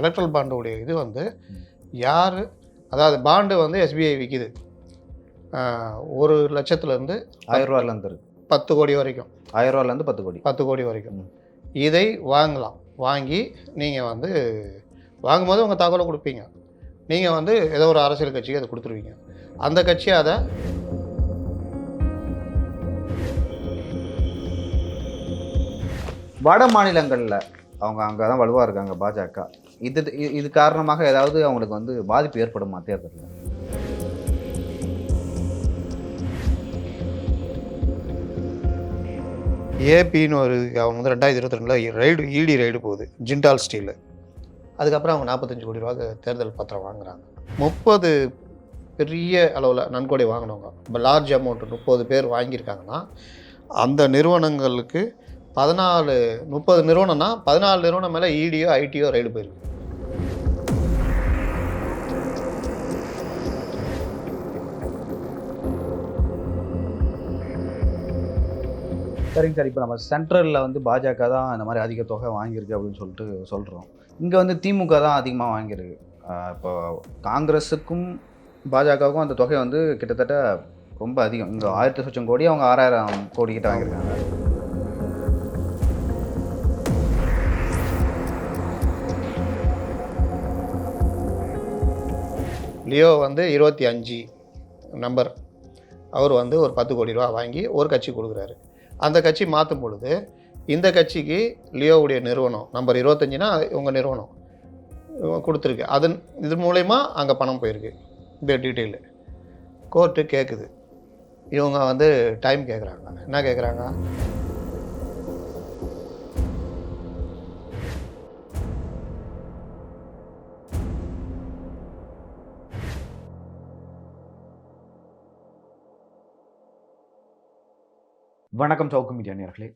Electoral பாண்டுடைய இது வந்து யார் அதாவது பாண்டு வந்து எஸ்பிஐ விற்கிது ஒரு லட்சத்துலேருந்து ஆயிரம் ரூபாயிலேருந்து இருக்கு. பத்து கோடி வரைக்கும். ஆயிரம் ரூபாயிலேருந்து பத்து கோடி. பத்து கோடி வரைக்கும். இதை வாங்கலாம். வாங்கி நீங்கள் வந்து வாங்கும்போது உங்கள் தகவலை கொடுப்பீங்க. நீங்கள் வந்து ஏதோ ஒரு அரசியல் கட்சிக்கு அதை கொடுத்துருவீங்க. அந்த கட்சி அதை வட மாநிலங்களில் அவங்க அங்கே தான் வலுவாக இருக்காங்க பாஜக. இது இது- இது காரணமாக ஏதாவது அவங்களுக்கு வந்து பாதிப்பு ஏற்படுமா தேர்தலில் ஏபின்னு ஒரு அவங்க வந்து ரெண்டாயிரத்தி இருபத்தி ரெண்டில் ரைடு இடி ரைடு போகுது ஜிண்டால் ஸ்டீலு. அதுக்கப்புறம் அவங்க நாற்பத்தஞ்சு கோடி ரூபாய்க்கு தேர்தல் பத்திரம் வாங்குறாங்க. முப்பது பெரிய அளவில் நன்கொடை வாங்கினவங்க இப்போ லார்ஜ் அமௌண்ட் முப்பது பேர் வாங்கியிருக்காங்கன்னா அந்த நிறுவனங்களுக்கு பதினாலு முப்பது நிறுவனம்னா பதினாலு நிறுவனம் மேலே இடியோ ஐடியோ ரைடு போயிருக்கு. சரிங்க சார் இப்போ நம்ம சென்ட்ரலில் வந்து பாஜக தான் இந்த மாதிரி அதிக தொகை வாங்கியிருக்கு அப்படின்னு சொல்லிட்டு சொல்கிறோம் இங்கே வந்து திமுக தான் அதிகமாக வாங்கியிருக்கு. இப்போ காங்கிரஸுக்கும் பாஜகவுக்கும் அந்த தொகை வந்து கிட்டத்தட்ட ரொம்ப அதிகம். இங்கே ஆயிரத்தி லட்சம் கோடி அவங்க ஆறாயிரம் கோடி கிட்ட வாங்கியிருக்காங்க. லியோ வந்து இருபத்தி அஞ்சு நம்பர். அவர் வந்து ஒரு பத்து கோடி ரூபா வாங்கி ஒரு கட்சி கொடுக்குறாரு. அந்த கட்சி மாற்றும் பொழுது இந்த கட்சிக்கு லியோவுடைய நிறுவனம் நம்பர் இருபத்தஞ்சுனா உங்கள் நிறுவனம் கொடுத்துருக்கு. அதன் இது மூலயமா அங்கே பணம் போயிருக்கு. இந்த டீட்டெயிலு கோர்ட்டு கேட்குது இவங்க வந்து டைம் கேட்குறாங்க என்ன கேட்குறாங்க வணக்கம் சவுக்கு மீடியா நேர்களே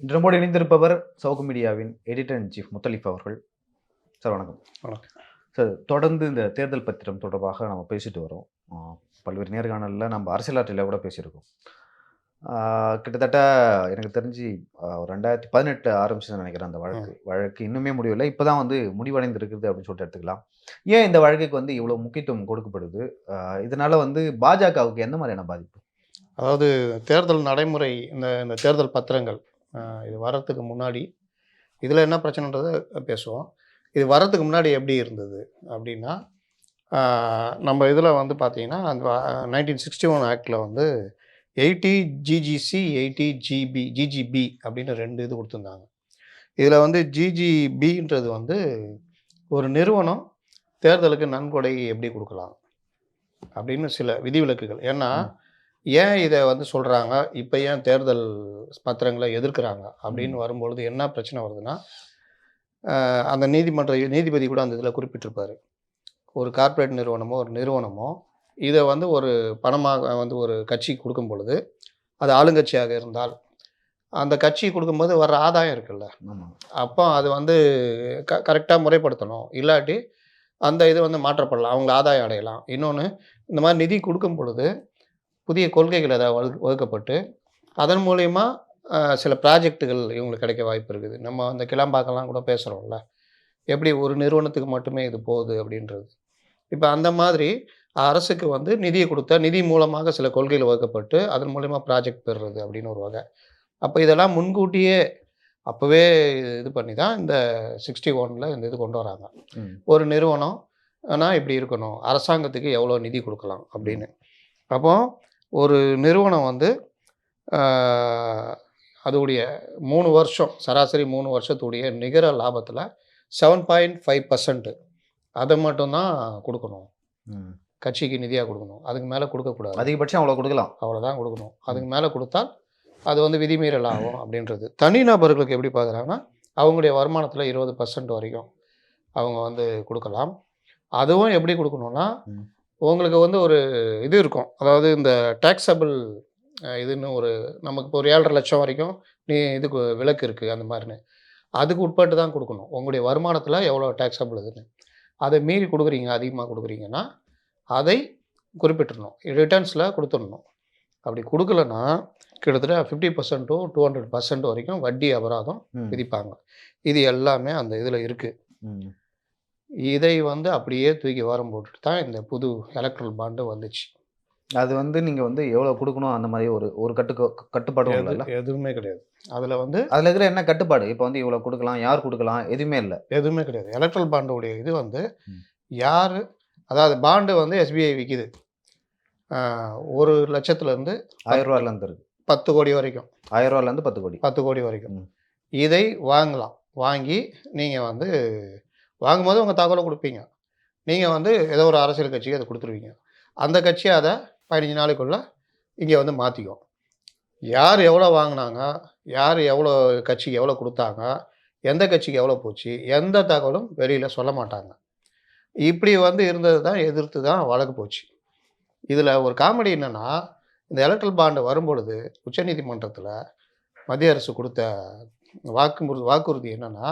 இன்று நம்மோடு இணைந்திருப்பவர் சவுக்கு மீடியாவின் எடிட்டர் இன் சீஃப் முத்தலிஃப் அவர்கள். சார் வணக்கம். வணக்கம். சார் தொடர்ந்து இந்த தேர்தல் பத்திரம் தொடர்பாக நம்ம பேசிட்டு வரோம். பல்வேறு நேர்காணலில் நம்ம அரசியல் ஆற்றில் கூட பேசியிருக்கோம். கிட்டத்தட்ட எனக்கு தெரிஞ்சு ஒரு ரெண்டாயிரத்தி பதினெட்டு ஆரம்பிச்சுன்னு நினைக்கிறேன் அந்த வழக்கு. வழக்கு இன்னுமே முடியவில்லை. இப்போ தான் வந்து முடிவடைந்திருக்குது அப்படின்னு சொல்லிட்டு எடுத்துக்கலாம். ஏன் இந்த வழக்குக்கு வந்து இவ்வளோ முக்கியத்துவம் கொடுக்கப்படுது? இதனால வந்து பாஜகவுக்கு எந்த மாதிரியான பாதிப்பு? அதாவது தேர்தல் நடைமுறை இந்த இந்த தேர்தல் பத்திரங்கள் இது வர்றதுக்கு முன்னாடி இதில் என்ன பிரச்சனைன்றதை பேசுவோம். இது வர்றதுக்கு முன்னாடி எப்படி இருந்தது அப்படின்னா நம்ம இதில் வந்து பார்த்தீங்கன்னா அந்த நைன்டீன் சிக்ஸ்டி ஒன் ஆக்டில் வந்து eighty GGC eighty GB GGB அப்படின்னு ரெண்டு இது கொடுத்துருந்தாங்க. இதில் வந்து ஜிஜிபின்றது வந்து ஒரு நிறுவனம் தேர்தலுக்கு நன்கொடை எப்படி கொடுக்கலாம் அப்படின்னு சில விதிவிலக்குகள். ஏன்னா ஏன் இதை வந்து சொல்கிறாங்க இப்போ ஏன் தேர்தல் பத்திரங்களை எதிர்க்கிறாங்க? அப்படின்னு வரும்பொழுது என்ன பிரச்சனை வருதுன்னா அந்த நீதிமன்ற நீதிபதி கூட அந்த இதில் குறிப்பிட்டிருப்பார். ஒரு கார்ப்பரேட் நிறுவனமோ ஒரு நிறுவனமோ இதை வந்து ஒரு பணமாக வந்து ஒரு கட்சி கொடுக்கும் பொழுது அது ஆளுங்கட்சியாக இருந்தால் அந்த கட்சி கொடுக்கும்போது வர்ற ஆதாயம் இருக்குல்ல? அப்போ அது வந்து க கரெக்டாக முறைப்படுத்தணும். இல்லாட்டி அந்த இது வந்து மாற்றப்படலாம். அவங்க ஆதாயம் அடையலாம். இன்னொன்று இந்த மாதிரி நிதி கொடுக்கும் பொழுது புதிய கொள்கைகள் ஏதாவது வகு வகுக்கப்பட்டு அதன் மூலயமா சில ப்ராஜெக்ட்டுகள் இவங்களுக்கு கிடைக்க வாய்ப்பு இருக்குது. நம்ம அந்த கிளம்பாக்கெல்லாம் கூட பேசுகிறோம்ல எப்படி ஒரு நிறுவனத்துக்கு மட்டுமே இது போகுது அப்படின்றது. இப்போ அந்த மாதிரி அரசுக்கு வந்து நிதியை கொடுத்தா நிதி மூலமாக சில கொள்கைகள் வகுக்கப்பட்டு அதன் மூலயமா ப்ராஜெக்ட் பெறுறது அப்படின்னு ஒரு வகை. அப்போ இதெல்லாம் முன்கூட்டியே அப்போவே இது பண்ணி தான் இந்த சிக்ஸ்டி ஒனில் இந்த இது கொண்டு வராங்க. ஒரு நிறுவனம் ஆனால் இப்படி இருக்கணும். அரசாங்கத்துக்கு எவ்வளோ நிதி கொடுக்கலாம் அப்படின்னு. அப்போ ஒரு நிறுவனம் வந்து அதோடைய மூணு வருஷம் சராசரி மூணு வருஷத்துடைய நிகர லாபத்தில் செவன் பாயிண்ட் ஃபைவ் பர்சன்ட் அதை மட்டும்தான் கொடுக்கணும். கட்சிக்கு நிதியாக கொடுக்கணும். அதுக்கு மேலே கொடுக்கக்கூடாது. அதிகபட்சம் அவ்வளோ கொடுக்கலாம். அவ்வளோதான் கொடுக்கணும். அதுக்கு மேலே கொடுத்தால் அது வந்து விதிமீறல் ஆகும் அப்படின்றது. தனிநபர்களுக்கு எப்படி பார்க்குறாங்கன்னா அவங்களுடைய வருமானத்தில் இருபது பர்சன்ட் வரைக்கும் அவங்க வந்து கொடுக்கலாம். அதுவும் எப்படி கொடுக்கணும்னா ம். உங்களுக்கு வந்து ஒரு இது இருக்கும். அதாவது இந்த டேக்ஸபிள் இதுன்னு ஒரு நமக்கு இப்போ ஒரு ஏழரை லட்சம் வரைக்கும் நீ இதுக்கு விலக்கு இருக்குது அந்த மாதிரின்னு அதுக்கு உட்பட்டு தான் கொடுக்கணும். உங்களுடைய வருமானத்தில் எவ்வளோ டேக்ஸபிள் இதுன்னு. அதை மீறி கொடுக்குறீங்க அதிகமாக கொடுக்குறீங்கன்னா அதை குறிப்பிட்டுடணும் ரிட்டர்ன்ஸில் கொடுத்துடணும். அப்படி கொடுக்கலன்னா கிட்டத்தட்ட fifty percent to two hundred percent வரைக்கும் வட்டி அபராதம். விதிப்பாங்க. இது எல்லாமே அந்த இதில் இருக்குது. இதை வந்து அப்படியே தூக்கி ஓரம் போட்டுட்டு தான் இந்த புது எலக்ட்ரல் பாண்டு வந்துச்சு. அது வந்து நீங்க வந்து எவ்வளவு கொடுக்கணும் அந்த மாதிரி ஒரு ஒரு கட்டு இல்லைல்ல? எதுவுமே கிடையாது. அதில் வந்து அதுல இருக்கிற என்ன கட்டுப்பாடு? இப்போ வந்து இவ்வளவு கொடுக்கலாம் யார் கொடுக்கலாம்? எதுவுமே இல்லை. எதுவுமே கிடையாது. எலக்ட்ரல் பாண்டுடைய இது வந்து. யார் அதாவது பாண்டு வந்து எஸ்பிஐ விற்கிது ஒரு லட்சத்துலேருந்து ஆயிரம் ரூபாயில இருந்து இருக்கு. பத்து கோடி வரைக்கும். ஆயிரம் ரூபாயில இருந்து பத்து கோடி. பத்து கோடி வரைக்கும். இதை வாங்கலாம். வாங்கி நீங்கள் வந்து வாங்கும்போது உங்கள் தகவலை கொடுப்பீங்க. நீங்கள் வந்து ஏதோ ஒரு அரசியல் கட்சிக்கு அதை கொடுத்துருவீங்க. அந்த கட்சி அதை பதினஞ்சு நாளைக்குள்ளே இங்கே வந்து மாற்றிக்கும் யார் எவ்வளோ வாங்கினாங்க? யார் எவ்வளோ கட்சிக்கு எவ்வளோ கொடுத்தாங்க? எந்த கட்சிக்கு எவ்வளோ போச்சு? எந்த தகவலும் வெளியில் சொல்ல மாட்டாங்க. இப்படி வந்து இருந்தது தான் எதிர்த்து தான் வழக்கு போச்சு. இதில் ஒரு காமெடி என்னென்னா இந்த எலக்ட்ரல் பாண்டு வரும்பொழுது உச்சநீதிமன்றத்தில் மத்திய அரசு கொடுத்த வாக்குறுதி வாக்குறுதி என்னென்னா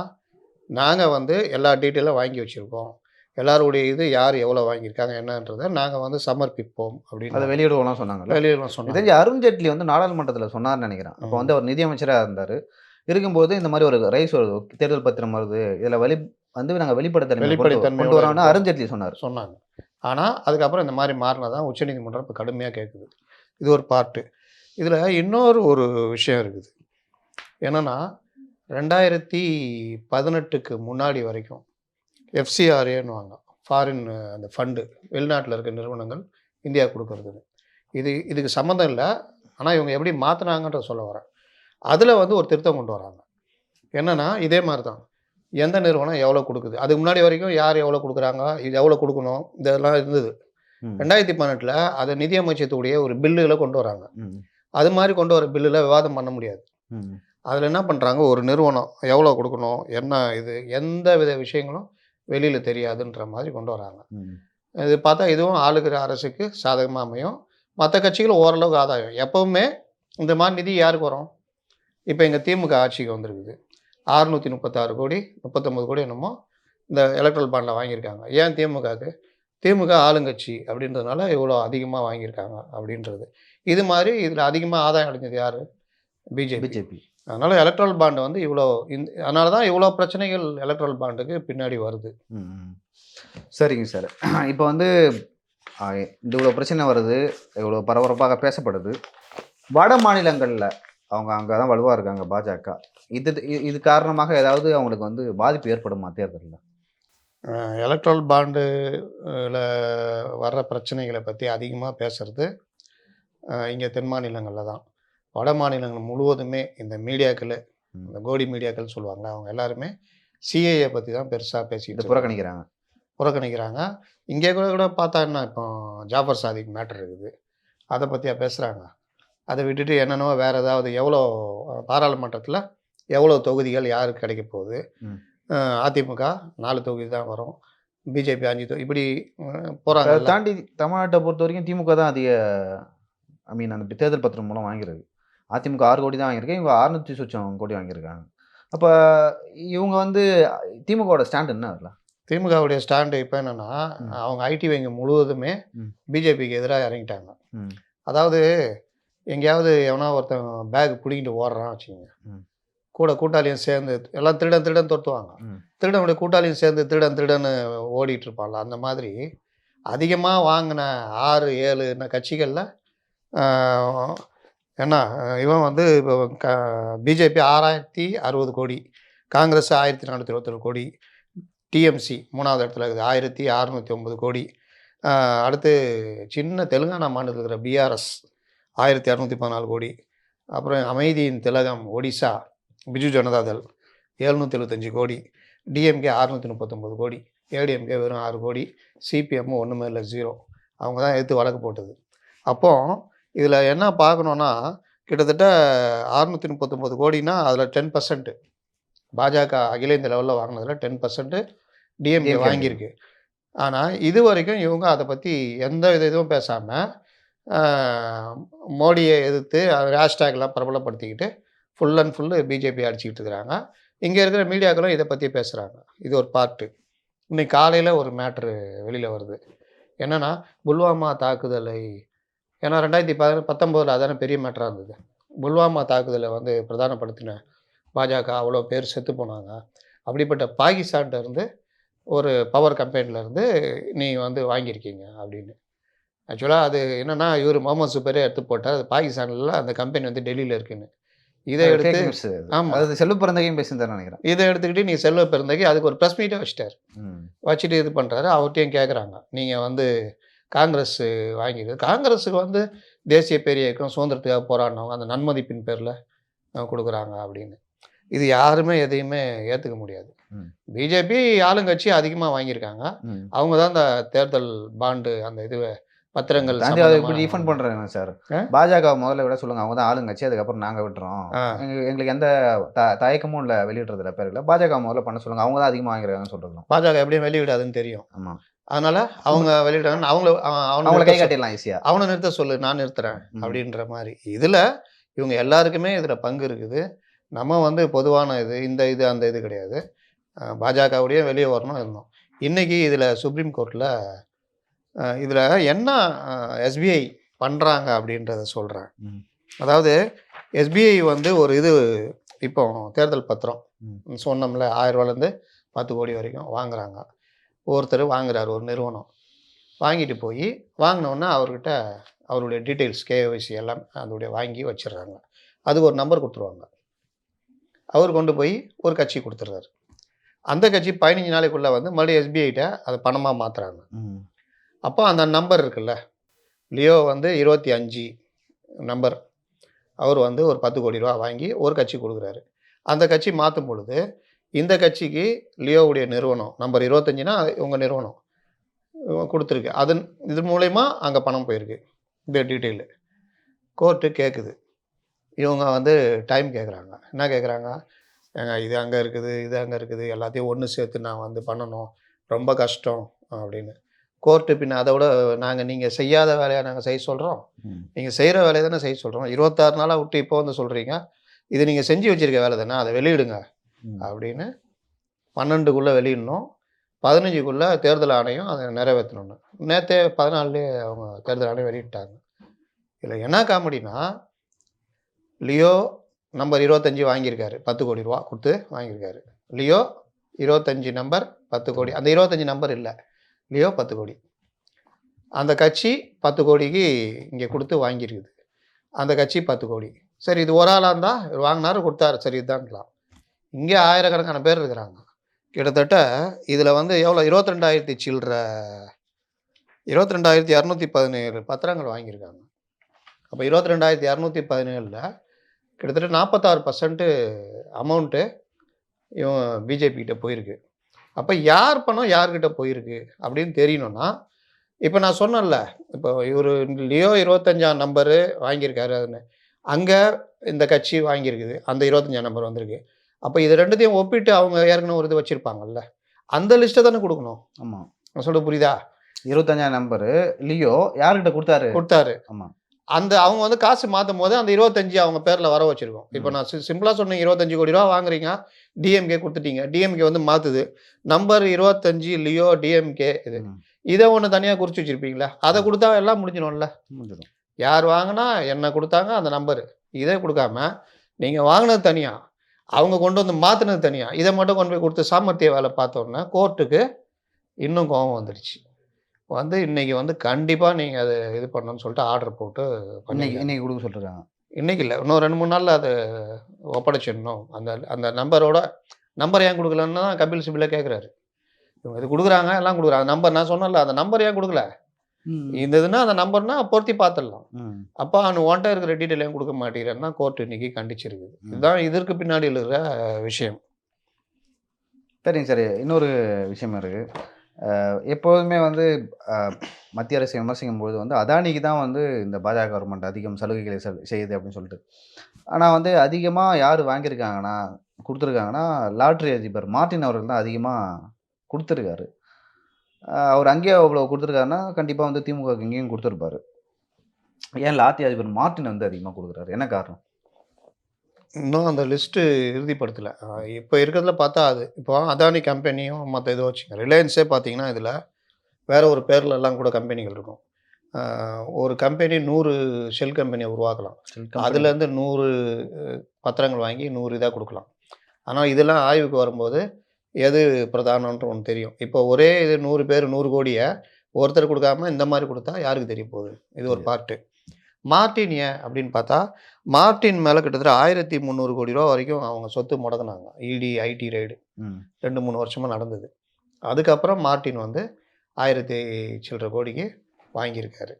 நாங்கள் வந்து எல்லா டீட்டெயிலும் வாங்கி வச்சுருக்கோம். எல்லாருடைய இது யார் எவ்வளோ வாங்கியிருக்காங்க என்னன்றதை நாங்கள் வந்து சமர்ப்பிப்போம் அதை அப்படின்னு வெளியிடுவோம்லாம் சொன்னாங்கல்ல? வெளியில் இது சொன்னாங்க. தெரிஞ்சு அருண் ஜேட்லி வந்து நாடாளுமன்றத்துல சொன்னார்னு நினைக்கிறேன். அப்போ வந்து அவர் நிதியமைச்சராக இருந்தார். இருக்கும்போது இந்த மாதிரி ஒரு ரைஸ் வருது தேர்தல் பத்திரம் வருது. இதுல வெளி வந்து நாங்கள் வெளிப்படைத்தன்மை கொண்டு- வரோம்னு இருப்போம். அருண் ஜேட்லி சொன்னார். சொன்னாங்க. ஆனால் அதுக்கப்புறம் இந்த மாதிரி மாறினதான் உச்சநீதிமன்றம் இப்போ கடுமையாக கேட்குது இது ஒரு பார்ட்டு இதில் இன்னொரு ஒரு விஷயம் இருக்குது. என்னென்னா ரெண்டாயிரத்தி பதினெட்டுக்கு முன்னாடி வரைக்கும் எஃப்சிஆர்ஏன்னுவாங்க. ஃபாரின் அந்த ஃபண்டு வெளிநாட்டில் இருக்க நிறுவனங்கள் இந்தியா கொடுக்கறதுன்னு இது இதுக்கு சம்மந்தம் இல்லை. ஆனால் இவங்க எப்படி மாற்றினாங்கன்ற சொல்ல வரேன். அதில் வந்து ஒரு திருத்தம் கொண்டு வராங்க. என்னென்னா இதே மாதிரி தான் எந்த நிறுவனம் எவ்வளோ கொடுக்குது? அதுக்கு முன்னாடி வரைக்கும் யார் எவ்வளோ கொடுக்குறாங்க? இது எவ்வளோ கொடுக்கணும்? இதெல்லாம் இருந்தது. ரெண்டாயிரத்தி பதினெட்டில் அதை நிதி அமைச்சத்துடைய ஒரு பில்லுகளை கொண்டு வராங்க. அது மாதிரி கொண்டு வர பில்லில் விவாதம் பண்ண முடியாது. அதில் என்ன பண்ணுறாங்க ஒரு நிறுவனம் எவ்வளோ கொடுக்கணும்? என்ன இது? எந்த வித விஷயங்களும் வெளியில் தெரியாதுன்ற மாதிரி கொண்டு வராங்க. இது பார்த்தா இதுவும் ஆளுகிற அரசுக்கு சாதகமாக அமையும். மற்ற கட்சிகள் ஓரளவுக்கு ஆதாயம். எப்பவுமே இந்த மாதிரி நிதி யாருக்கு வரும்? இப்போ எங்கள் திமுக ஆட்சிக்கு வந்திருக்குது. அறுநூற்றி முப்பத்தாறு கோடி முப்பத்தொம்பது கோடி என்னமோ இந்த எலக்ட்ரல் பாண்டில் வாங்கியிருக்காங்க. ஏன் திமுகவுக்கு திமுக ஆளுங்கட்சி அப்படின்றதுனால இவ்வளோ அதிகமாக வாங்கியிருக்காங்க அப்படின்றது. இது மாதிரி இதில் அதிகமாக ஆதாயம் அடைஞ்சது யார்? பிஜேபி. பிஜேபி. அதனால் எலக்ட்ரல் பாண்டு வந்து இவ்வளோ இந்த அதனால தான் இவ்வளோ பிரச்சனைகள் எலக்ட்ரல் பாண்டுக்கு பின்னாடி வருது. சரிங்க சார். இப்போ வந்து இந்த இவ்வளோ பிரச்சனை வருது இவ்வளோ பரபரப்பாக பேசப்படுது. வட மாநிலங்களில் அவங்க அங்கே தான் வலுவாக இருக்காங்க பாஜக. இது இது- இது காரணமாக ஏதாவது அவங்களுக்கு வந்து பாதிப்பு ஏற்படுமா தேர்தலில்? எலக்ட்ரல் பாண்டுல வர்ற பிரச்சனைகளை பற்றி அதிகமாக பேசுறது இங்கே தென் மாநிலங்களில் தான். வட மாநிலங்கள் முழுவதுமே இந்த மீடியாக்கள். இந்த கோடி மீடியாக்கள் சொல்லுவாங்க அவங்க எல்லாருமே சிஏஏ பற்றி தான் பெருசாக இருக்காங்க. புறக்கணிக்கிறாங்க. புறக்கணிக்கிறாங்க. இங்கே கூட கூட பார்த்தா என்ன இப்போ ஜாஃபர் சாதிக் மேட்டர் இருக்குது. அதை பற்றியா பேசுகிறாங்க அதை விட்டுட்டு என்னென்னவோ வேறு ஏதாவது எவ்வளோ பாராளுமன்றத்தில் எவ்வளோ தொகுதிகள் யாருக்கு கிடைக்க போகுது? அதிமுக நாலு தொகுதி தான் வரும். பிஜேபி அஞ்சு தொகுதி இப்படி போகிறாங்க தாண்டி தமிழ்நாட்டை பொறுத்த வரைக்கும் திமுக தான் அதிக ஐ மீன் அந்த தேர்தல் பத்திரம் மூலம் வாங்கியிருக்கு. அதிமுக ஆறு கோடி தான் வாங்கியிருக்கு இவங்க அறுநூத்தி சொச்சம் கோடி வாங்கியிருக்காங்க அப்போ இவங்க வந்து திமுகவோட ஸ்டாண்ட் என்ன அதில் திமுகவுடைய ஸ்டாண்டு இப்போ என்னென்னா. அவங்க ஐடி வங்கி முழுவதுமே. பிஜேபிக்கு எதிராக இறங்கிட்டாங்க அதாவது எங்கேயாவது எவனா ஒருத்தன் பேக் பிடிங்கிட்டு ஓடுறான் வச்சுக்கோங்க. கூட கூட்டாளியும் சேர்ந்து எல்லாம் திருடன் திருடன் தொட்டுவாங்க. திருடனுடைய கூட்டாளியும் சேர்ந்து திருடன் திருடன்னு ஓடிட்டு இருப்பான்ல அந்த மாதிரி அதிகமாக வாங்கின ஆறு ஏழு கட்சிகளில் ஏன்னா இவன் வந்து இப்போ க பிஜேபி ஆறாயிரத்தி அறுபது கோடி காங்கிரஸ் ஆயிரத்தி நானூற்றி இருபத்தொரு கோடி டிஎம்சி மூணாவது இடத்துல இருக்குது ஆயிரத்தி அறநூற்றி ஒம்பது கோடி. அடுத்து சின்ன தெலுங்கானா மாநிலத்தில் இருக்கிற பிஆர்எஸ் ஆயிரத்தி இரநூத்தி பதினாலு கோடி. அப்புறம் அமைதியின் திலகம் ஒடிசா பிஜு ஜனதாதள் எழுநூற்றி எழுபத்தஞ்சு கோடி டிஎம்கே அறுநூற்றி முப்பத்தொம்பது கோடி ஏடிஎம்கே வெறும் ஆறு கோடி சிபிஎம் ஒன்றுமே இல்லை ஜீரோ. அவங்க தான் எடுத்து வழக்கு போட்டது. அப்போது இதில் என்ன பார்க்கணுன்னா கிட்டத்தட்ட அறுநூற்றி முப்பத்தொம்பது கோடினா அதில் டென் பர்சன்ட் பாஜக அகில இந்திய லெவலில் வாங்கினதில் டென் பர்சன்ட் டிஎம்கே. வாங்கியிருக்கு. ஆனால் இது வரைக்கும் இவங்க அதை பற்றி எந்த வித இதுவும் பேசாமல் மோடியை எதிர்த்து ஹேஷ்டேக்லாம் பிரபலப்படுத்திக்கிட்டு ஃபுல் அண்ட் ஃபுல்லு பிஜேபி அடிச்சுக்கிட்டு இருக்கிறாங்க. இங்கே இருக்கிற மீடியாக்களும் இதை பற்றி பேசுகிறாங்க இது ஒரு பார்ட்டு இன்னைக்கு காலையில் ஒரு மேட்ரு வெளியில் வருது. என்னென்னா புல்வாமா தாக்குதலை ஏன்னா ரெண்டாயிரத்தி பத பத்தொம்போதில் அதான பெரிய மேட்டராக இருந்தது. புல்வாமா தாக்குதலை வந்து பிரதானப்படுத்தின பாஜக அவ்வளோ பேர் செத்து போனாங்க. அப்படிப்பட்ட பாகிஸ்தான்கிட்ட இருந்து ஒரு பவர் கம்பெனிலேருந்து நீ வந்து வாங்கியிருக்கீங்க அப்படின்னு. ஆக்சுவலாக அது என்னன்னா இவர் முகமது சுபரே எடுத்து போட்டார். அது பாகிஸ்தானில் அந்த கம்பெனி வந்து டெல்லியில் இருக்குன்னு. இதை எடுத்து news அது. செல்வ பிறந்தகையும் பேசியிருந்தாரு நினைக்கிறேன். இதை எடுத்துக்கிட்டு நீ செல்வ பிறந்தகி அதுக்கு ஒரு ப்ரெஸ் மீட்டை வச்சிட்டார். வச்சுட்டு இது பண்ணுறாரு அவர்கிட்டையும் கேட்குறாங்க நீங்கள் வந்து காங்கிரஸ் வாங்கிடுது காங்கிரஸுக்கு வந்து தேசிய பேரிய இயக்கம் சுதந்திரத்துக்காக போராடினவங்க அந்த நன்மதிப்பின் பேரில் கொடுக்குறாங்க அப்படின்னு. இது யாருமே எதையுமே ஏற்றுக்க முடியாது. பிஜேபி ஆளுங்கட்சி அதிகமாக வாங்கியிருக்காங்க. அவங்க தான் அந்த தேர்தல் பாண்டு அந்த இது பத்திரங்கள் இப்படி டிஃபன் பண்றேன் சார்? பாஜக முதல்ல விட சொல்லுங்க. அவங்க தான் ஆளுங்கட்சி அதுக்கப்புறம் நாங்க விட்டுறோம். எங்களுக்கு எந்த த- தயக்கமும் இல்ல வெளியிடுறதுல பேர்ல பாஜக முதல்ல பண்ண சொல்லுங்க. அவங்க தான் அதிகமா வாங்கிருக்காங்கன்னு சொல்றோம் பாஜக எப்படியும் வெளியிடாதுன்னு தெரியும். ஆமா. அதனால அவங்க வெளியிடாங்க அவங்கள அவங்கள கை. காட்டிடலாம் ஈஸியா அவனை நிறுத்த சொல்லு நான் நிறுத்துறேன். அப்படின்ற மாதிரி இதுல இவங்க எல்லாருக்குமே இதுல பங்கு இருக்குது நம்ம வந்து பொதுவான இது இந்த இது அந்த இது கிடையாது பாஜகவுடைய வெளியே வரணும் இருந்தோம் இன்னைக்கு இதுல சுப்ரீம் கோர்ட்ல அஹ் இதுல என்ன எஸ்பிஐ பண்றாங்க அப்படின்றத சொல்றேன் ம். அதாவது எஸ்பிஐ வந்து ஒரு இது இப்போ தேர்தல் பத்திரம். சொன்னோம்ல ஆயிரம் ரூபாலேருந்து பத்து கோடி வரைக்கும் வாங்குறாங்க ஒருத்தர் வாங்குறாரு ஒரு நிறுவனம். வாங்கிட்டு போய் வாங்கினோன்னே அவர்கிட்ட அவருடைய டீட்டெயில்ஸ் கேஒய்சி எல்லாம் அதோடைய வாங்கி வச்சிடுறாங்க. அதுக்கு ஒரு நம்பர் கொடுத்துருவாங்க. அவர் கொண்டு போய் ஒரு கட்சி கொடுத்துட்றாரு. அந்த கட்சி பதினஞ்சு நாளைக்குள்ளே வந்து மறுபடியும் எஸ்பிஐட்ட அதை பணமாக மாற்றுறாங்க. அப்போ அந்த நம்பர் இருக்குல்ல லியோ வந்து இருபத்தி அஞ்சு நம்பர் அவர் வந்து ஒரு பத்து கோடி ரூபா வாங்கி ஒரு கட்சி கொடுக்குறாரு. அந்த கட்சி மாற்றும் பொழுது இந்த கட்சிக்கு லியோவுடைய நிறுவனம் நம்பர் இருபத்தஞ்சுனா உங்கள் நிறுவனம் கொடுத்துருக்கு. அதன் இது மூலயமா அங்கே பணம் போயிருக்கு இந்த டீட்டெயிலு கோர்ட்டு கேட்குது இவங்க வந்து டைம் கேட்குறாங்க என்ன கேட்குறாங்க ஏங்க இது அங்கே இருக்குது இது அங்கே இருக்குது எல்லாத்தையும் ஒன்று சேர்த்து நான் வந்து பண்ணணும். ரொம்ப கஷ்டம் அப்படின்னு. கோர்ட்டு பின்ன அதை விட நாங்கள் நீங்கள் செய்யாத வேலையை நாங்கள் செய்ய சொல்கிறோம். நீங்கள் செய்கிற வேலையை தானே செய்ய சொல்கிறோம் இருபத்தாறு நாளாக விட்டு இப்போ வந்து சொல்கிறீங்க இது நீங்கள் செஞ்சு வச்சிருக்க வேலை தானே அதை வெளியிடுங்க. அப்படின்னு பன்னெண்டுக்குள்ளே வெளியிடணும். பதினஞ்சுக்குள்ளே தேர்தல் ஆணையம் அதை நிறைவேற்றணும்னு. நேற்றே பதினாலுலேயே அவங்க தேர்தல் ஆணையம் வெளியிட்டாங்க. இதில் என்ன காமெடினா லியோ நம்பர் இருபத்தஞ்சி வாங்கியிருக்காரு பத்து கோடி ரூபா கொடுத்து வாங்கியிருக்காரு. லியோ இருபத்தஞ்சி நம்பர் பத்து கோடி அந்த இருபத்தஞ்சி நம்பர் இல்லை. லியோ பத்து கோடி. அந்த கட்சி பத்து கோடிக்கு இங்கே கொடுத்து வாங்கியிருக்குது. அந்த கட்சி பத்து கோடி. சரி இது ஒரு ஆளாக இருந்தால் வாங்கினாரு கொடுத்தாரு. சரி இதுதான்லாம். இங்கே ஆயிரக்கணக்கான பேர் இருக்கிறாங்க. கிட்டத்தட்ட இதில் வந்து எவ்வளோ? இருபத்தி ரெண்டாயிரத்தி சில்லற இருபத்தி ரெண்டாயிரத்தி இரநூத்தி பதினேழு பத்திரங்கள் வாங்கியிருக்காங்க. அப்போ இருபத்தி ரெண்டாயிரத்தி இரநூத்தி பதினேழில் கிட்டத்தட்ட நாற்பத்தாறு பர்சன்ட்டு அமௌண்ட்டு இவன் பிஜேபிக்கிட்ட போயிருக்கு. அப்போ யார் பணம் யார்கிட்ட போயிருக்கு அப்படின்னு தெரியணும்னா இப்போ நான் சொன்னேன்ல இப்போ இவர் லியோ இருபத்தஞ்சாம் நம்பரு வாங்கியிருக்காரு அதுன்னு. அங்கே இந்த கட்சி வாங்கியிருக்குது அந்த இருபத்தஞ்சாம் நம்பர் வந்திருக்கு. அப்போ இது ரெண்டுத்தையும் ஒப்பிட்டு அவங்க ஏற்கனவே ஒரு இது வச்சுருப்பாங்கல்ல. அந்த லிஸ்ட்டை தானே கொடுக்கணும். ஆமா. நான் சொல்ல புரியுதா? இருபத்தஞ்சாம் நம்பரு. லியோ யார்கிட்ட கொடுத்தாரு? கொடுத்தாரு. ஆமா. அந்த அவங்க வந்து காசு மாற்றும் போது அந்த இருபத்தஞ்சு அவங்க பேரில் வர வச்சிருக்கோம். இப்போ நான் சிம்பிளாக சொன்னேன் இருபத்தஞ்சு கோடி ரூபா வாங்குறீங்க டிஎம்கே கொடுத்துட்டீங்க. டிஎம்கே வந்து மாற்றுது நம்பர் இருபத்தஞ்சு லியோ டிஎம்கே இது. இதை ஒன்று தனியாக குறிச்சு வச்சிருப்பீங்களா? அதை கொடுத்தா எல்லாம் முடிஞ்சிடும்ல. முடிஞ்சிடும். யார் வாங்கினா என்ன கொடுத்தாங்க அந்த நம்பர் இதை கொடுக்காம நீங்கள் வாங்கினது தனியாக அவங்க கொண்டு வந்து மாற்றினது தனியாக இதை மட்டும் கொண்டு போய் கொடுத்து சாமர்த்திய வேலை பார்த்தோன்னே கோர்ட்டுக்கு இன்னும் கோபம் வந்துடுச்சு வந்து இன்னைக்கு வந்து கண்டிப்பாக நீங்கள் அதை இது பண்ணணும்னு சொல்லிட்டு ஆர்டர் போட்டு பண்ணிங்க இன்னைக்கு கொடுக்க சொல்றாங்க. இன்னைக்கு இல்லை. இன்னும் ரெண்டு மூணு நாளில் அதை ஒப்படைச்சிடணும். அந்த அந்த நம்பரோட நம்பர் ஏன் கொடுக்கலன்னு தான் கபில் சிபில கேட்குறாரு இவங்க இது கொடுக்குறாங்க எல்லாம் கொடுக்குறாங்க. நம்பர் நான் சொன்னேன்ல அந்த நம்பர் ஏன் கொடுக்கல? இந்த இதுனா அந்த நம்பர்னா பொருத்தி பார்த்துடலாம். அப்போ அவனு ஒன்ட்ட இருக்கிற டீட்டெயில் ஏன் கொடுக்க மாட்டேங்கிறன்னா கோர்ட் இன்னைக்கு கண்டிச்சிருக்குது. இதுதான் இதற்கு பின்னாடி இருக்கிற விஷயம். சரிங்க சார் இன்னொரு விஷயம் இருக்கு. அஹ் எப்போதுமே வந்து மத்திய அரசை விமர்சிக்கும் பொழுது வந்து அதானிக்கு தான் வந்து இந்த பாஜக கவர்மெண்ட் அதிகம் சலுகைகளை செல்- செய்யுது அப்படின்னு சொல்லிட்டு. ஆனால் வந்து அதிகமாக யார் வாங்கியிருக்காங்கன்னா கொடுத்துருக்காங்கன்னா லாட்ரி அதிபர் மார்ட்டின் அவர்கள் தான் அதிகமாக கொடுத்துருக்காரு. அவர் அங்கேயே அவ்வளோ கொடுத்துருக்காருன்னா கண்டிப்பாக வந்து திமுக இங்கேயும் கொடுத்துருப்பாரு. ஏன் லாத்தி அதிபர் மார்ட்டின் வந்து அதிகமாக கொடுக்குறாரு? என்ன காரணம்? இன்னும் அந்த லிஸ்ட்டு இறுதிப்படுத்தலை. இப்போ இருக்கிறதுல பார்த்தா அது. இப்போ அதானி கம்பெனியும் மற்ற இதை வச்சுங்க. ரிலையன்ஸே பார்த்தீங்கன்னா இதில் வேற ஒரு பேர்ல எல்லாம் கூட கம்பெனிகள் இருக்கும். ஒரு கம்பெனி நூறு ஷெல் கம்பெனியை உருவாக்கலாம். அதுலேருந்து நூறு பத்திரங்கள் வாங்கி நூறு இதாக கொடுக்கலாம். ஆனால் இதெல்லாம் ஆய்வுக்கு வரும்போது எது பிரதானன்ற ஒன்று தெரியும். இப்போ ஒரே இது நூறு பேர் நூறு கோடியை ஒருத்தர் கொடுக்காம இந்த மாதிரி கொடுத்தா யாருக்கு தெரிய போகுது? இது ஒரு பார்ட்டு மார்ட்டின் ஏன் அப்படின்னு பார்த்தா மார்ட்டின் மேலே கிட்டத்தட்ட ஆயிரத்தி முந்நூறு கோடி ரூபா வரைக்கும் அவங்க சொத்து முடக்குனாங்க. இடி ஐடி ரைடு ரெண்டு மூணு வருஷமாக நடந்தது. அதுக்கப்புறம் மார்ட்டின் வந்து ஆயிரத்தி சில்லற கோடிக்கு வாங்கியிருக்காரு.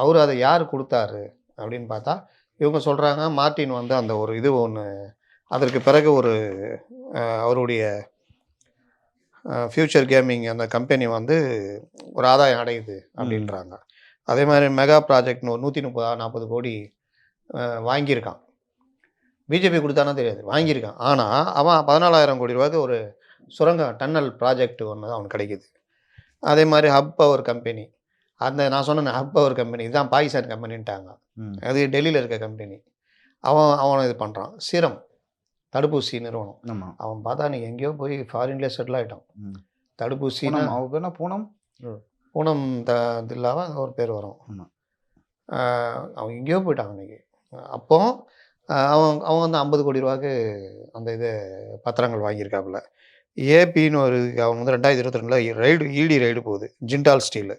அவர் அதை யார் கொடுத்தாரு அப்படின்னு பார்த்தா இவங்க சொல்கிறாங்க மார்ட்டின் வந்து அந்த ஒரு இது ஒன்று அதற்கு பிறகு ஒரு அவருடைய ஃப்யூச்சர் கேமிங் அந்த கம்பெனி வந்து ஒரு ஆதாயம் அடையுது அப்படின்றாங்க. அதே மாதிரி மெகா ப்ராஜெக்ட்னு ஒரு நூற்றி முப்பது நாற்பது கோடி வாங்கியிருக்கான். பிஜேபி கொடுத்தானா தெரியாது வாங்கியிருக்கான். ஆனால் அவன் பதினாலாயிரம் கோடி ரூபாய்க்கு ஒரு சுரங்க டன்னல் ப்ராஜெக்ட் ஒன்று அவனுக்கு கிடைக்குது. அதே மாதிரி ஹப் பவர் கம்பெனி அந்த நான் சொன்ன ஹப் பவர் கம்பெனி இதுதான் பாகிஸ்தான் கம்பெனின்ட்டாங்க அது டெல்லியில் இருக்க கம்பெனி அவன் அவன் இது பண்ணுறான் சீரம். தடுப்பூசி நிறுவனம். ஆமாம் அவன் பார்த்தா நீ எங்கேயோ போய் ஃபாரின்லேயே செட்டில் ஆகிட்டான் ம். தடுப்பூசின்னா பூனம் அவ பேர் என்ன? பூனம்? பூனம் த தில்லாவா? ஒரு பேர் வரும். அவன் எங்கேயோ போயிட்டான் அன்னைக்கு. அப்போ அவன் அவன் வந்து ஐம்பது கோடி ரூபாய்க்கு அந்த இது பத்திரங்கள் வாங்கியிருக்காப்புல. ஏபின்னு ஒரு அவன் வந்து ரெண்டாயிரத்தி இருபத்தி ரெண்டில் ரைடு இடி ரைடு போகுது. ஜிண்டால் ஸ்டீலு.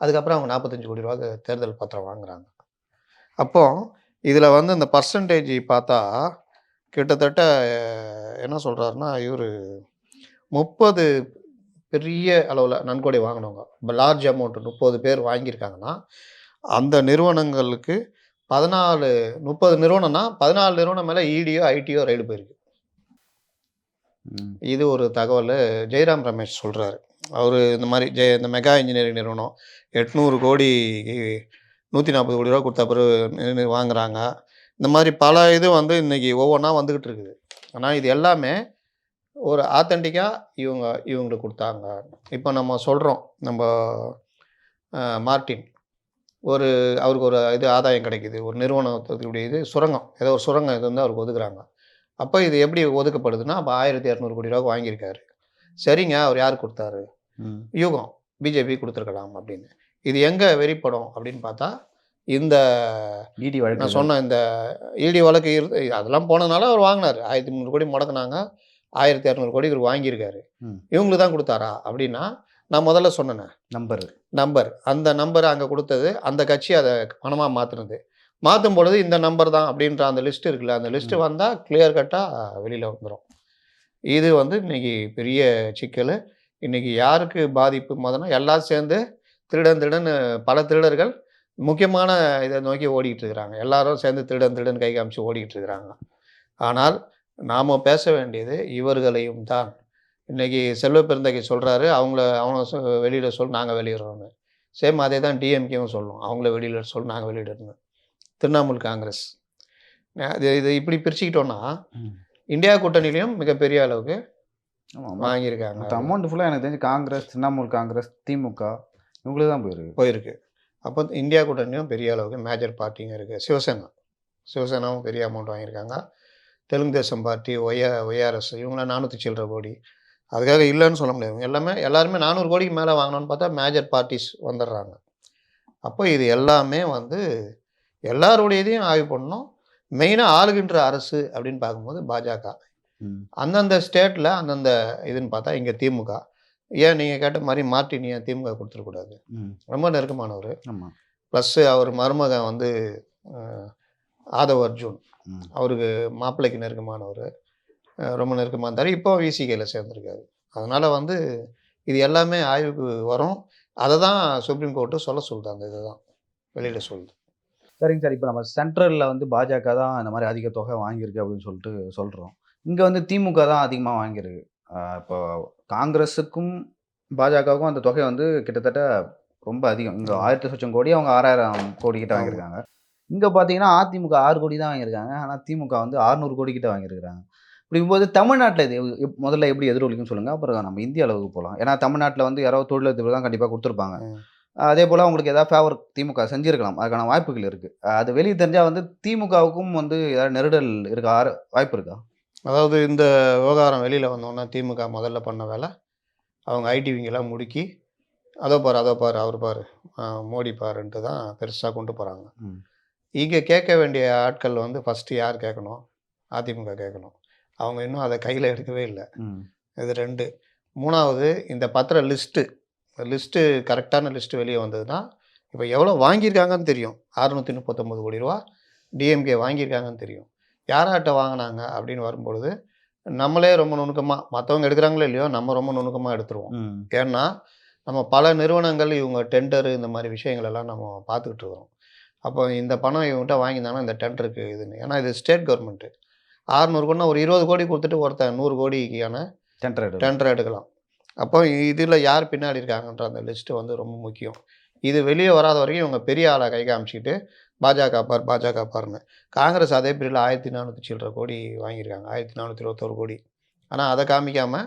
அதுக்கப்புறம் அவங்க நாற்பத்தஞ்சு கோடி ரூபாய்க்கு தேர்தல் பத்திரம் வாங்குறாங்க. அப்போ இதில் வந்து இந்த பர்சன்டேஜ் பார்த்தா கிட்டத்தட்ட என்ன சொல்கிறாருன்னா இவர் முப்பது பெரிய அளவில் நன்கொடை வாங்கினவங்க. இப்போ லார்ஜ் அமௌண்ட் முப்பது பேர் வாங்கியிருக்காங்கன்னா அந்த நிறுவனங்களுக்கு பதினாலு முப்பது நிறுவனம்னா பதினாலு நிறுவனம் மேலே இடியோ ஐடியோ ரைடு போயிருக்கு. இது ஒரு தகவல் ஜெயராம் ரமேஷ் சொல்கிறாரு அவர் இந்த மாதிரி ஜெய இந்த மெகா இன்ஜினியரிங் நிறுவனம் எட்நூறு கோடி நூற்றி நாற்பது கோடி ரூபா கொடுத்த பிறகு வாங்குறாங்க. இந்த மாதிரி பல இது வந்து இன்னைக்கு ஒவ்வொன்றா வந்துக்கிட்டு இருக்குது. ஆனால் இது எல்லாமே ஒரு ஆத்தென்டிக்காக இவங்க இவங்களுக்கு கொடுத்தாங்க. இப்போ நம்ம சொல்கிறோம் நம்ம அஹ், மார்ட்டின். ஒரு அவருக்கு ஒரு இது ஆதாயம் கிடைக்குது ஒரு நிறுவனத்துடைய இது சுரங்கம். ஏதோ ஒரு சுரங்கம் இது வந்து அவருக்கு ஒதுக்குறாங்க. அப்போ இது எப்படி ஒதுக்கப்படுதுன்னா அப்போ ஆயிரத்தி இரநூறு கோடி ரூபாய்க்கு வாங்கியிருக்காரு. சரிங்க அவர் யார் கொடுத்தாரு? யூகம் பிஜேபி கொடுத்துருக்கலாம் அப்படின்னு. இது எங்கே வெறிப்படும் அப்படின்னு பார்த்தா இந்த இடி நான் வழக்கு சொன்ன இந்த இடி வழக்கு அதெல்லாம் போனதுனால அவர் வாங்கினார். ஆயிரத்தி முந்நூறு கோடி முடக்குனாங்க. ஆயிரத்தி இரநூறு கோடி இவர் வாங்கியிருக்காரு. இவங்களுக்கு தான் கொடுத்தாரா அப்படின்னா நான் முதல்ல சொன்னேனே. நம்பர். நம்பர். அந்த நம்பரை அங்கே கொடுத்தது. அந்த கட்சி அதை பணமாக மாற்றுனது மாற்றும் பொழுது இந்த நம்பர் தான் அப்படின்ற அந்த லிஸ்ட் இருக்குல்ல அந்த லிஸ்ட்டு வந்தால் கிளியர் கட்டாக வெளியில் வந்துடும் இது வந்து இன்னைக்கு பெரிய சிக்கல். இன்னைக்கு யாருக்கு பாதிப்பு முதல்ல எல்லாம் சேர்ந்து திருடன் திருடன் பல திருடர்கள் முக்கியமான இதை நோக்கி ஓடிக்கிட்டு இருக்கிறாங்க எல்லாரும் சேர்ந்து திருடன் திருடன் கை காமிச்சு ஓடிக்கிட்டு இருக்கிறாங்க ஆனால் நாம் பேச வேண்டியது இவர்களையும் தான். இன்னைக்கு செல்வ பெருந்தகை சொல்கிறாரு அவங்கள அவனை சொ- வெளியிட சொல் நாங்கள் வெளியிடுறோன்னு சேம் அதே தான் டிஎம்கேவும் சொல்லும் அவங்கள வெளியிட சொல் நாங்கள் வெளியிடணும் திரிணாமுல் காங்கிரஸ். இது இது இப்படி பிரிச்சுக்கிட்டோன்னா. இந்தியா கூட்டணியிலையும் மிகப்பெரிய அளவுக்கு வாங்கியிருக்காங்க. அமௌண்ட் ஃபுல்லாக எனக்கு தெரிஞ்சு காங்கிரஸ் திரிணாமுல் காங்கிரஸ் திமுக இவங்களுக்கு தான் போயிருக்கு. போயிருக்கு. அப்போ இந்தியா கூட்டணியும் பெரிய அளவுக்கு மேஜர் பார்ட்டிங்க இருக்குது சிவசேனா. சிவசேனாவும் பெரிய அமௌண்ட் வாங்கியிருக்காங்க. தெலுங்கு தேசம் பார்ட்டி ஒய்ஆ ஒய்ஆர்எஸ் இவங்களாம் நானூற்றி சில்லற கோடி. அதுக்காக இல்லைன்னு சொல்ல முடியாது. இவங்க எல்லாமே எல்லாருமே நானூறு கோடிக்கு மேலே வாங்கணும்னு பார்த்தா மேஜர் பார்ட்டிஸ் வந்துடுறாங்க. அப்போ இது எல்லாமே வந்து எல்லாருடைய இதையும் ஆய்வு பண்ணணும். மெயினாக ஆளுகின்ற அரசு அப்படின்னு பார்க்கும்போது பாஜக. அந்தந்த ஸ்டேட்டில் அந்தந்த இதுன்னு பார்த்தா இங்கே திமுக. ஏன் நீங்கள் கேட்ட மாதிரி மார்ட்டின் ஏன் திமுக கொடுத்துருக்கூடாது ரொம்ப நெருக்கமானவர். ப்ளஸ்ஸு அவர் மருமகன் வந்து ஆதவ் அர்ஜுன். அவருக்கு மாப்பிள்ளைக்கு நெருக்கமானவர். ரொம்ப நெருக்கமாக இருந்தார். இப்போ விசிகையில் சேர்ந்துருக்காரு. அதனால் வந்து இது எல்லாமே ஆய்வுக்கு வரும். அதை தான் சுப்ரீம் கோர்ட்டு சொல்ல சொல்லுது அந்த இதுதான். வெளியிட சொல்லுது சரிங்க சார். இப்போ நம்ம சென்ட்ரலில் வந்து பாஜக தான் இந்த மாதிரி அதிக தொகை வாங்கியிருக்கு அப்படின்னு சொல்லிட்டு சொல்கிறோம் இங்கே வந்து திமுக தான் அதிகமாக வாங்கியிருக்கு. இப்போ காங்கிரஸுக்கும் பாஜகவுக்கும் அந்த தொகை வந்து கிட்டத்தட்ட ரொம்ப அதிகம். இங்கே. ஆயிரத்தி சொச்சம் கோடி அவங்க ஆறாயிரம் கோடி கிட்ட. வாங்கியிருக்காங்க. இங்கே பார்த்தீங்கன்னா அதிமுக ஆறு கோடி தான் வாங்கியிருக்காங்க. ஆனால் திமுக வந்து அறுநூறு கோடி கிட்ட வாங்கியிருக்காங்க இப்படிங்கும்போது தமிழ்நாட்டில் இது முதல்ல எப்படி எதிரொலிக்குன்னு சொல்லுங்கள் அப்புறம் நம்ம இந்திய அளவுக்கு போகலாம் ஏன்னா தமிழ்நாட்டில் வந்து யாரோ தொழிலதிபர் தான் கண்டிப்பாக கொடுத்துருப்பாங்க. அதே போல் அவங்களுக்கு ஏதாவது ஃபேவர் திமுக செஞ்சிருக்கலாம். அதுக்கான வாய்ப்புகள் இருக்குது அது வெளியே தெரிஞ்சால் வந்து திமுகவுக்கும் வந்து ஏதாவது நெருடல் இருக்கா ஆறு- வாய்ப்பு இருக்கா? அதாவது இந்த விவகாரம் வெளியில் வந்தோன்னா திமுக முதல்ல பண்ண வேலை. அவங்க ஐடிவிங்கெல்லாம் முடுக்கி அதோ பாரு அதோ பாரு அவர் பாரு மோடி பாருன்ட்டு தான் பெருசாக கொண்டு போகிறாங்க. இங்கே கேட்க வேண்டிய ஆட்கள் வந்து ஃபஸ்ட்டு யார் கேட்கணும்? அதிமுக கேட்கணும். அவங்க இன்னும் அதை கையில் எடுக்கவே இல்லை. இது ரெண்டு. மூணாவது இந்த பத்திர லிஸ்ட்டு லிஸ்ட்டு கரெக்டான லிஸ்ட்டு வெளியே வந்ததுன்னா இப்போ எவ்வளோ வாங்கியிருக்காங்கன்னு தெரியும். அறுநூற்றி முப்பத்தொம்பது கோடி ரூபா டிஎம்கே வாங்கியிருக்காங்கன்னு தெரியும். யாராட்ட வாங்கினாங்க அப்படின்னு வரும்பொழுது நம்மளே ரொம்ப நுணுக்கமாக மற்றவங்க எடுக்கிறாங்களோ இல்லையோ நம்ம ரொம்ப நுணுக்கமாக எடுத்துருவோம். ஏன்னா நம்ம பல நிறுவனங்கள் இவங்க டெண்டரு இந்த மாதிரி விஷயங்கள் எல்லாம் நம்ம பார்த்துக்கிட்டு இருக்கிறோம். அப்போ இந்த பணம் இவங்ககிட்ட வாங்கியிருந்தாங்கன்னா இந்த டெண்டருக்கு இதுன்னு. ஏன்னா இது ஸ்டேட் கவர்மெண்ட்டு ஆறுநூறு கோடினா ஒரு இருபது கோடி கொடுத்துட்டு ஒருத்தன் நூறு கோடிக்கான டெண்டர் டெண்டர் எடுக்கலாம். அப்போ இதில் யார் பின்னாடி இருக்காங்கன்ற அந்த லிஸ்ட்டு வந்து ரொம்ப முக்கியம். இது வெளியே வராத வரைக்கும் இவங்க பெரிய ஆளை கை காமிச்சிக்கிட்டு பாஜக பார் பாஜக பார்னு காங்கிரஸ் அதே பீரியடில் ஆயிரத்தி நானூற்றி சில்லற கோடி வாங்கியிருக்காங்க. ஆயிரத்தி நானூற்றி இருபத்தோரு கோடி. ஆனால் அதை காமிக்காமல்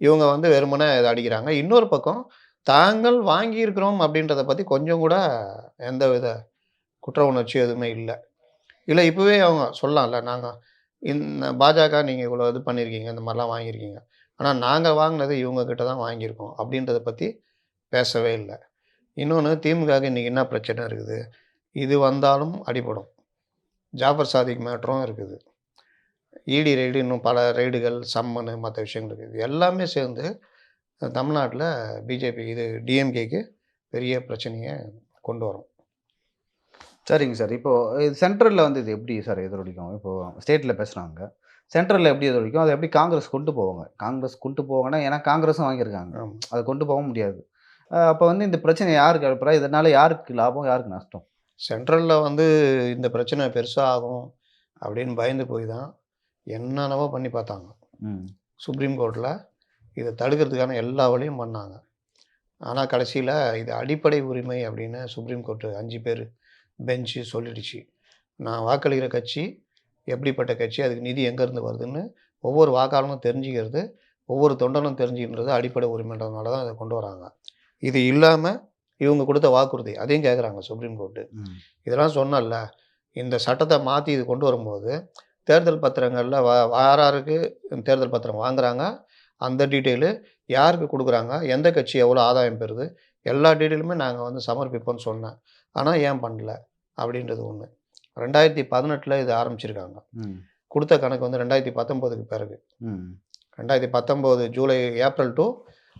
இவங்க வந்து வெறுமனே இதை அடிக்கிறாங்க. இன்னொரு பக்கம் தாங்கள் வாங்கியிருக்கிறோம் அப்படின்றத பற்றி கொஞ்சம் கூட எந்த வித குற்ற உணர்ச்சி எதுவுமே இல்லை. இல்லை இப்போவே அவங்க சொல்லலாம்ல. நாங்கள் இந்த பாஜக நீங்கள் இவ்வளோ இது பண்ணியிருக்கீங்க இந்த மாதிரிலாம் வாங்கியிருக்கீங்க. ஆனால் நாங்கள் வாங்கினது இவங்கக்கிட்ட தான் வாங்கியிருக்கோம் அப்படின்றத பற்றி பேசவே இல்லை. இன்னொன்று திமுகவுக்கு இன்றைக்கி என்ன பிரச்சனை இருக்குது? இது வந்தாலும் அடிபடும். ஜாஃபர் சாதிக் மேட்டரும் இருக்குது. இடி ரைடு இன்னும் பல ரைடுகள் சம்மனு மற்ற விஷயங்கள் இருக்குது. இது எல்லாமே சேர்ந்து தமிழ்நாட்டில் பிஜேபி இது டிஎம்கேக்கு பெரிய பிரச்சனையை கொண்டு வரும். சரிங்க சார். இப்போ இது சென்ட்ரலில் வந்து இது எப்படி சார் எதிரொலிக்கும்? இப்போ ஸ்டேட்டில் பேசுகிறாங்க சென்ட்ரலில் எப்படி எதிரொலிக்கும்? அதை எப்படி காங்கிரஸ் கொண்டு போவாங்க? காங்கிரஸ் கொண்டு போவாங்கன்னா ஏன்னா காங்கிரஸும் வாங்கியிருக்காங்க. அதை கொண்டு போக முடியாது. அப்போ வந்து இந்த பிரச்சனை யாருக்கு எழுப்புறா இதனால யாருக்கு லாபம் யாருக்கு நஷ்டம்? சென்ட்ரலில் வந்து இந்த பிரச்சனை பெருசாக ஆகும் அப்படின்னு பயந்து போய் தான் என்னென்னவோ பண்ணி பார்த்தாங்க. சுப்ரீம் கோர்ட்டில் இதை தடுக்கிறதுக்கான எல்லா வழியும் பண்ணாங்க. ஆனால் கடைசியில் இது அடிப்படை உரிமை அப்படின்னு சுப்ரீம் கோர்ட்டு அஞ்சு பேர் பெஞ்சு சொல்லிடுச்சு. நான் வாக்களிக்கிற கட்சி எப்படிப்பட்ட கட்சி அதுக்கு நிதி எங்கேருந்து வருதுன்னு ஒவ்வொரு வாக்காளனும் தெரிஞ்சுக்கிறது ஒவ்வொரு தொண்டனும் தெரிஞ்சுக்கிறது அடிப்படை உரிமைன்றதுனால தான் இதை கொண்டு வராங்க. இது இல்லாமல் இவங்க கொடுத்த வாக்குறுதி அதையும் கேட்குறாங்க சுப்ரீம் கோர்ட்டு இதெல்லாம் சொன்னல இந்த சட்டத்தை மாற்றி இது கொண்டு வரும்போது தேர்தல் பத்திரங்களில் வ யாராருக்கு தேர்தல் பத்திரம் வாங்குறாங்க அந்த டீட்டெயிலு யாருக்கு கொடுக்குறாங்க எந்த கட்சி எவ்வளோ ஆதாயம் பெறுது எல்லா டீட்டெயிலுமே நாங்கள் வந்து சமர்ப்பிப்போம்னு சொன்னேன். ஆனால் ஏன் பண்ணல? அப்படின்றது ஒன்று ரெண்டாயிரத்தி பதினெட்டில் இது ஆரம்பிச்சிருக்காங்க. கொடுத்த கணக்கு வந்து ரெண்டாயிரத்தி பத்தொம்போதுக்கு பிறகு. ரெண்டாயிரத்தி பத்தொம்போது ஜூலை ஏப்ரல் டு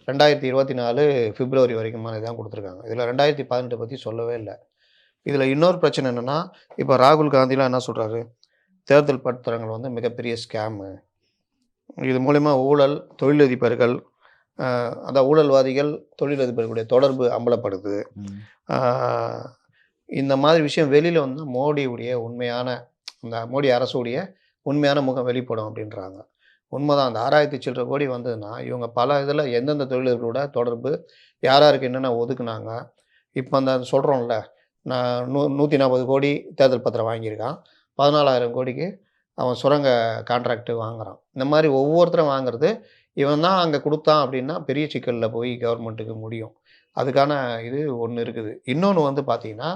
ரெண்டாயிரத்தி இருபத்தி நாலு பிப்ரவரி வரைக்குமான இதான் கொடுத்துருக்காங்க. இதில் ரெண்டாயிரத்தி பதினெட்டு பற்றி சொல்லவே இல்லை. இதில் இன்னொரு பிரச்சனை என்னென்னா இப்போ ராகுல் காந்திலாம் என்ன சொல்கிறாரு தேர்தல் பத்திரங்கள் வந்து மிகப்பெரிய ஸ்கேமு இது மூலயமா ஊழல் தொழிலதிபர்கள் அந்த ஊழல்வாதிகள் தொழிலதிபர்களுடைய தொடர்பு அம்பலப்படுது. இந்த மாதிரி விஷயம் வெளியில் வந்து மோடியுடைய உண்மையான இந்த மோடி அரசுடைய உண்மையான முகம் வெளிப்படும் அப்படின்றாங்க. உண்மைதான். அந்த ஆறாயிரத்தி சில்லற கோடி வந்ததுன்னா இவங்க பல இதில் எந்தெந்த தொழில்களோட தொடர்பு யார் யாருக்கு என்னென்ன ஒதுக்குனாங்க இப்போ அந்த சொல்கிறோம்ல நான் நூ நூற்றி நாற்பது கோடி தேர்தல் பத்திரம் வாங்கியிருக்கான். பதினாலாயிரம் கோடிக்கு அவன் சுரங்க கான்ட்ராக்ட் வாங்குகிறான் இந்த மாதிரி ஒவ்வொருத்தரும் வாங்குறது இவன் தான் அங்கே கொடுத்தான் அப்படின்னா பெரிய சிக்கலில் போய் கவர்மெண்ட்டுக்கு முடியும். அதுக்கான இது ஒன்று இருக்குது. இன்னொன்று வந்து பார்த்தீங்கன்னா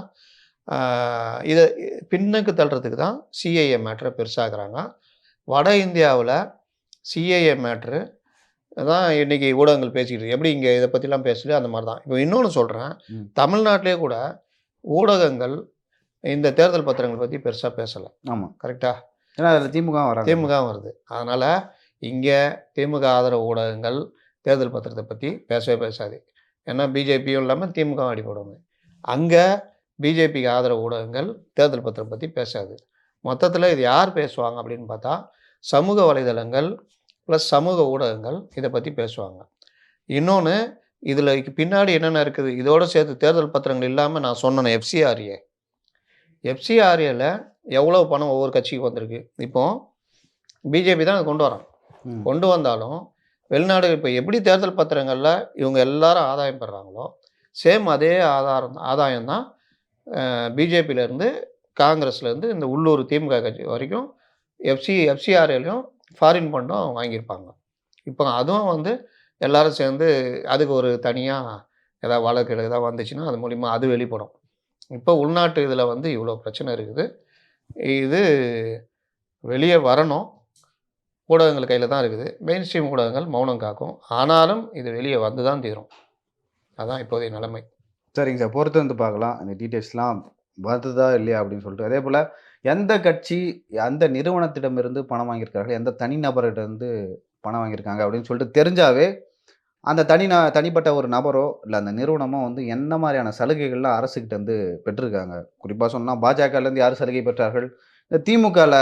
இதை பின்னுக்கு தள்ளுறதுக்கு தான் சிஐஏ மேட்ரை பெருசாகிறாங்க வட இந்தியாவில் சிஏஏ மேட்ரு தான் இன்னைக்கு ஊடகங்கள் பேசிக்கிட்டு. எப்படி இங்கே இதை பற்றிலாம் பேசலையோ அந்த மாதிரி தான். இப்போ இன்னொன்று சொல்கிறேன். தமிழ்நாட்டிலே கூட ஊடகங்கள் இந்த தேர்தல் பத்திரங்கள் பற்றி பெருசாக பேசலை. ஆமாம் கரெக்டாக ஏன்னா அதில் திமுக வராங்க. திமுக வருது. அதனால் இங்கே திமுக ஆதரவு ஊடகங்கள் தேர்தல் பத்திரத்தை பற்றி பேசவே பேசாது. ஏன்னா பிஜேபியும் இல்லாமல் திமுக அடிப்படுவாங்க அங்கே பிஜேபிக்கு ஆதரவு ஊடகங்கள் தேர்தல் பத்திரம் பற்றி பேசாது. மொத்தத்தில் இது யார் பேசுவாங்க அப்படின்னு பார்த்தா சமூக வலைதளங்கள் ப்ளஸ் சமூக ஊடகங்கள் இதை பற்றி பேசுவாங்க. இன்னொன்று இதில் பின்னாடி என்னென்ன இருக்குது? இதோடு சேர்த்து தேர்தல் பத்திரங்கள் இல்லாமல் நான் சொன்னேன் எஃப்சிஆர்ஏ எஃப்சிஆர்ஏல எவ்வளோ பணம் ஒவ்வொரு கட்சிக்கு வந்திருக்கு? இப்போ பிஜேபி தான் அதை கொண்டு வரான். ம். கொண்டு வந்தாலும் வெளிநாடு இப்போ எப்படி தேர்தல் பத்திரங்களில் இவங்க எல்லாரும் ஆதாயம் பெறுறாங்களோ சேம் அதே ஆதாரம் ஆதாயம் தான் பிஜேபியிலேருந்து காங்கிரஸ்லேருந்து இந்த உள்ளூர் திமுக கட்சி வரைக்கும் எஃப்சி எஃப்சிஆர்ஏலையும் ஃபாரின் ஃபண்டும் வாங்கியிருப்பாங்க. இப்போ அதுவும் வந்து எல்லாரும் சேர்ந்து அதுக்கு ஒரு தனியாக ஏதாவது வழக்கு ஏதாவது வந்துச்சுன்னா அது மூலிமா அது வெளிப்படும். இப்போ உள்நாட்டு இதில் வந்து இவ்வளோ பிரச்சனை இருக்குது. இது வெளியே வரணும். ஊடகங்கள் கையில் தான் இருக்குது. மெயின் ஸ்ட்ரீம் ஊடகங்கள் மௌனம் காக்கும். ஆனாலும் இது வெளியே வந்து தான் தீரும். அதுதான் இப்போதைய நிலைமை. சரிங்க சார். பொறுத்து வந்து பார்க்கலாம். இந்த டீட்டெயில்ஸ்லாம் வருதா இல்லையா அப்படின்னு சொல்லிட்டு. அதே போல் எந்த கட்சி எந்த நிறுவனத்திடமிருந்து பணம் வாங்கியிருக்கார்கள் எந்த தனிநபர்கிட்ட இருந்து பணம் வாங்கியிருக்காங்க அப்படின்னு சொல்லிட்டு தெரிஞ்சாவே அந்த தனி ந தனிப்பட்ட ஒரு நபரோ இல்லை அந்த நிறுவனமோ வந்து என்ன மாதிரியான சலுகைகள்லாம் அரசுக்கிட்ட வந்து பெற்றிருக்காங்க. குறிப்பாக சொன்னால் பாஜகலேருந்து யார் சலுகை பெற்றார்கள்? இந்த திமுகவில்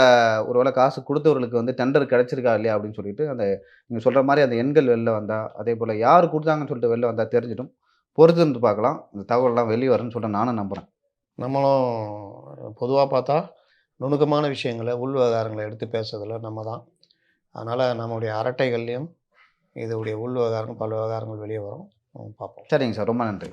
ஒருவேளை காசு கொடுத்தவர்களுக்கு வந்து டெண்டர் கிடச்சிருக்கா இல்லையா அப்படின்னு சொல்லிட்டு அந்த நீங்கள் சொல்கிற மாதிரி அந்த எண்கள் வெளில வந்தால் அதே போல் யார் கொடுத்தாங்கன்னு சொல்லிட்டு வெளில வந்தால் தெரிஞ்சிடும். பொறுத்து இருந்து பார்க்கலாம். இந்த தகவல்லாம் வெளியே வரும்னு சொல்லிட்டு நானும் நம்புகிறேன் நம்மளும் பொதுவாக பார்த்தா நுணுக்கமான விஷயங்களை உள் விவகாரங்களை எடுத்து பேசுறதில் நம்ம தான். அதனால் நம்முடைய அரட்டைகள்லையும் இதோடைய உள் விவகாரங்கள் பல விவகாரங்கள் வெளியே வரும். பார்ப்போம். சரிங்க சார். ரொம்ப நன்றி.